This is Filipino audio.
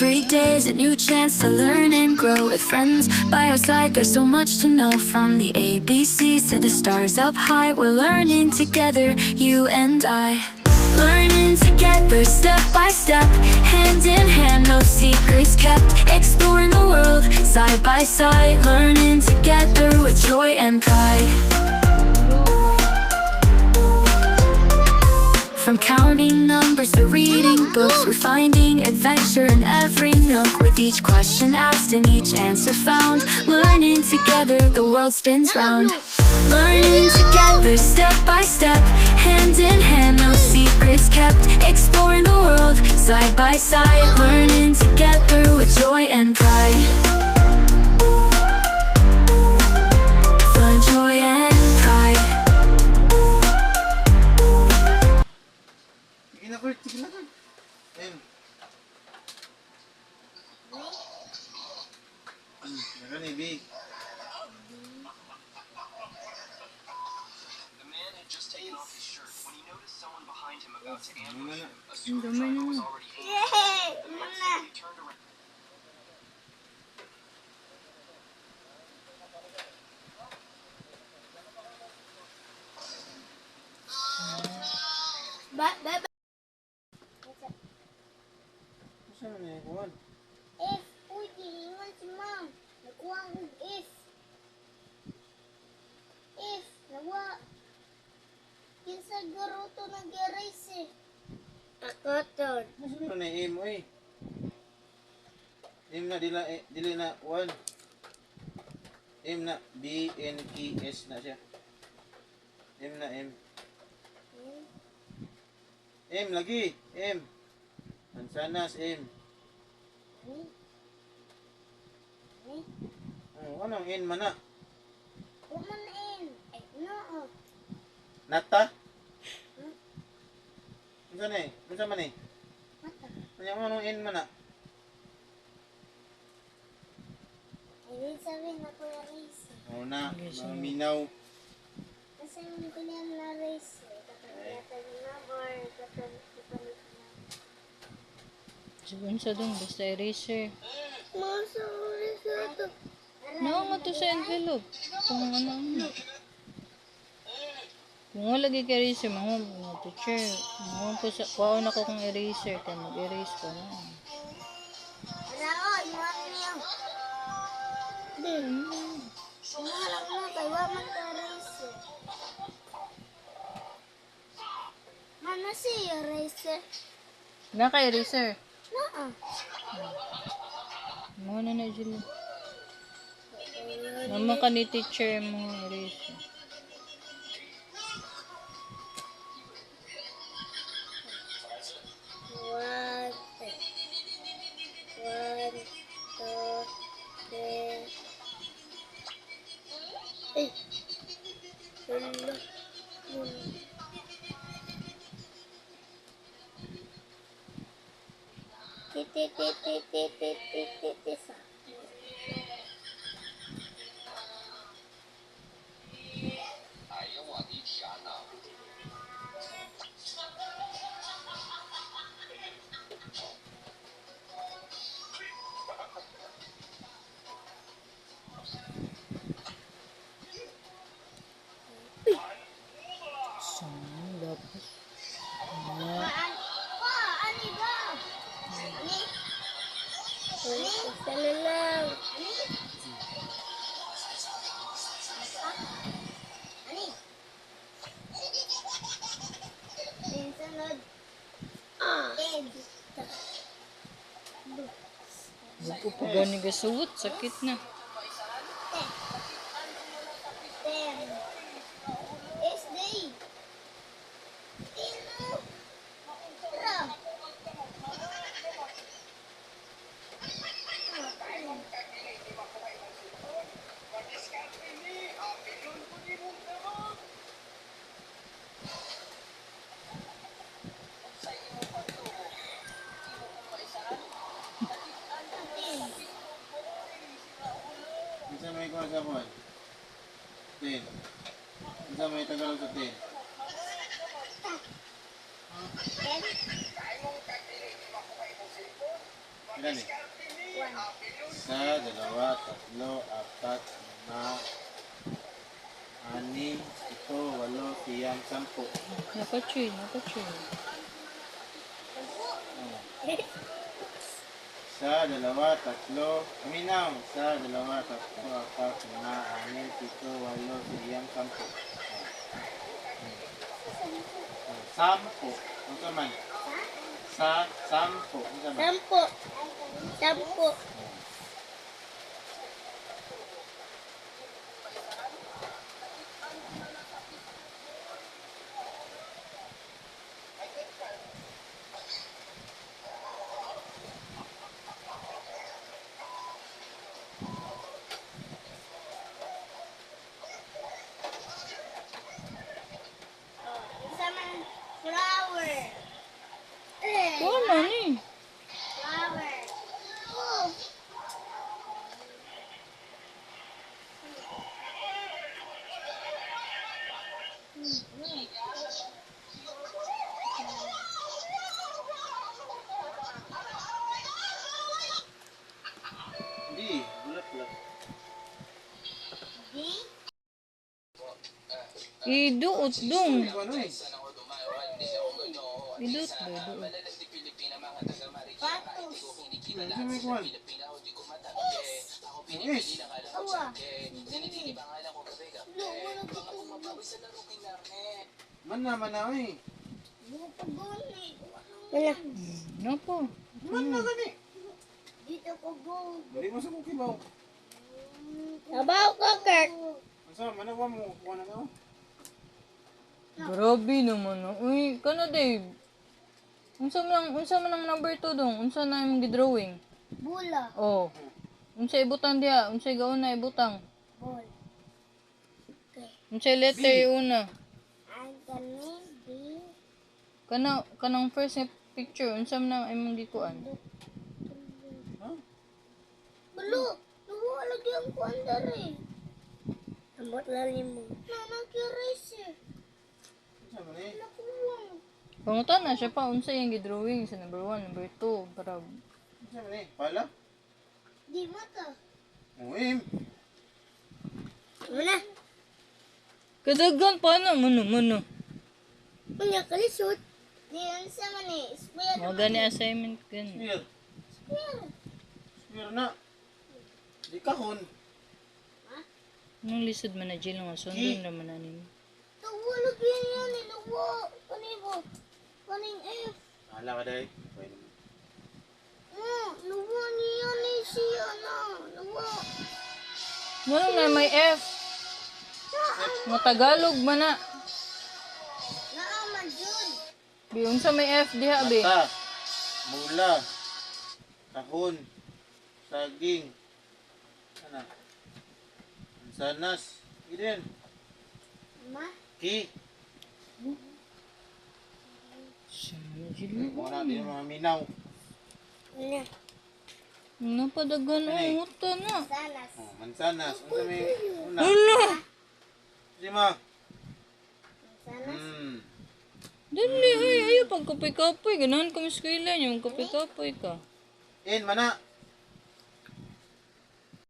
Every day's a new chance to learn and grow with friends by our side. There's so much to know from the ABCs to the stars up high. We're learning together, you and I. Learning together, step by step, hand in hand, no secrets kept. Exploring the world, side by side, learning together with joy and pride. From counting numbers to reading books, we're finding adventure in every nook. With each question asked and each answer found, learning together, the world spins round. Learning together, step by step, hand in hand, no secrets kept. Exploring the world, side by side, learning together Eh, Big. The man had just taken off his shirt when he noticed someone behind him about to ambush him. A screwdriver was already To. Saan na na aim mo eh? Aim na, dila, eh, dili na, one. Aim na, B, N, K, S na siya. Aim na, M. M lagi, M. Mansanas, M. Oh, anong N man na? Uman in. Ay, no. Nata? Ano na eh? Ano man eh? Ano mo anong N man na? Ay, sabihin na ko erase. Oo na, maminaw. Kasi yung kanyang na-erase eh. Katag na or na. Siguro sa dong, basta eraser. Masa erase ito. No, nga to sa envelope. Kung ano ano. Kung wala lagi ka eraser, mga mga teacher. Mga ko sa, wow na ko kung eraser, kaya mag-erase ko na. Raon, mo niyo. Din. Sumalak mo ka erase. Mana si erase? Naka-eraser. Naa. Mga na dyan. Mama ka ni teacher mga eraser. Three. Eh. Wala. Wala. Titi, titi, titi, titi, titi, sa. Pa gani gasuot. Sakit na. Ilan eh? Isa, dalawa, tatlo, apat, lima, anim, ito, walo, siyam, sampu. Napachoy, napachoy. Oh. Isa, dalawa, tatlo, aminaw. Isa, dalawa, tatlo, apat, lima, anim, pito, walo, siyam, sampu. Oh. Man? Sa, ka man? Sampo. Sampo. Iduot dong. Iduot ba? Iduot. Patos. Ano? Yes. Awa. Man na, man na eh. Wala. Ano po? Man na gani. Dito ko go. Balik mo sa kukibaw. Sabaw ka, Kirk. Masa, manawa mo, kuha na ako. Grabe naman. oh. Uy, kano Dave? Unsa man ang unsa man ang number 2 dong? Unsa na imong gidrawing? Bula. Oh. Unsa ibutang diha? Unsa gaon na ibutang? Ball. Okay. Unsa letter una? Ang ganin, B. Kana kanang first nga picture unsa man ang imong gikuan? Balo. Nawa lagi ang kuandar eh. Ambot lalim mo. Nanag-erase eh. Masa man eh? Nakuwang. Pangutan na siya pa unsa yung gidrawing sa number 1, number 2 para Masa man eh? Pala? Di mata. Uwim. Muna. Kadagan pa na mano mano. Muna kalisod. Di yan sa man eh. Square. Mo gani assignment gani. Square. Square. Square na. Di kahon. Nung lisod man na Jill nga sundon ra man na nimo. Nawa lagi yan eh. Nawa. Kanibo. Kaning F. Hala ka day. Pwede mo. Oh, nawa niya ni siya na. Nawa. Mo na may F. Nga Tagalog man na. Naama Jud. Bi unsa may F diha be? Mata. Mula. Kahon. Saging. Ano? Sanas. Iden. Ma. Ki. Jill. Mga natin yung mga minaw. Ano eh? ang uta na. Sanas. Oh, mansanas. Ano may una? Hala. Lima. Sanas. Hmm. Dali ay ayo pag kapay-kapay ganahan ka sa eskwela niyo kapay-kapay ka. In, mana.